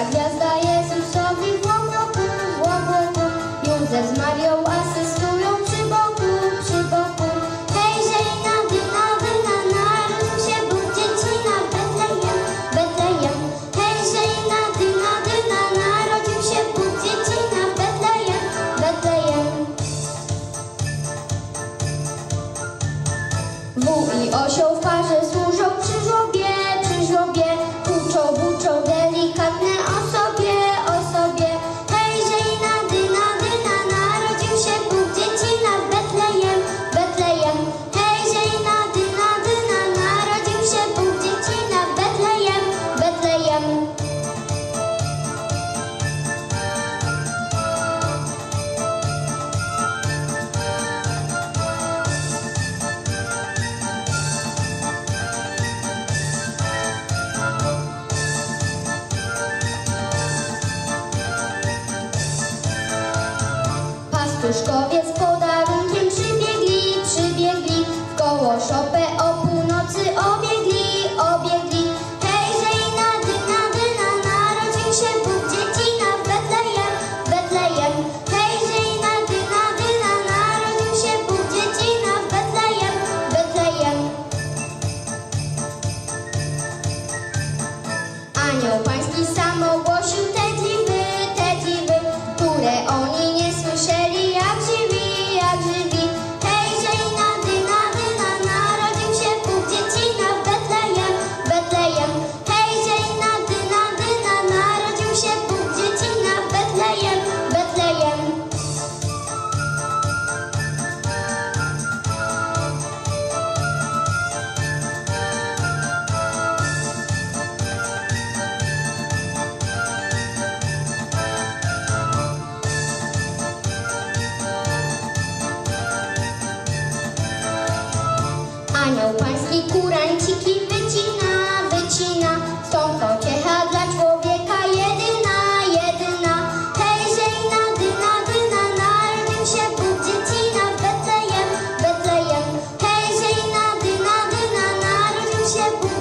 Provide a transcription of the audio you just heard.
gracias. Pruszkowiec pod arunkiem przybiegli, przybiegli. W koło szopę o północy obiegli, obiegli. Hejżej na dyna dyna narodził się Bóg dziecina w Betlejem, Betlejem. Hejżej na dyna dyna narodził się Bóg dziecina w Betlejem, Betlejem. Anioł pański samobój turanciki wycina, wycina. Tą pociecha dla człowieka jedyna, jedyna. Hej, żejna, dyna, dyna, narodził się Bóg dziecina w Betlejem, Betlejem. Hej, żejna, dyna, dyna, narodził się Bóg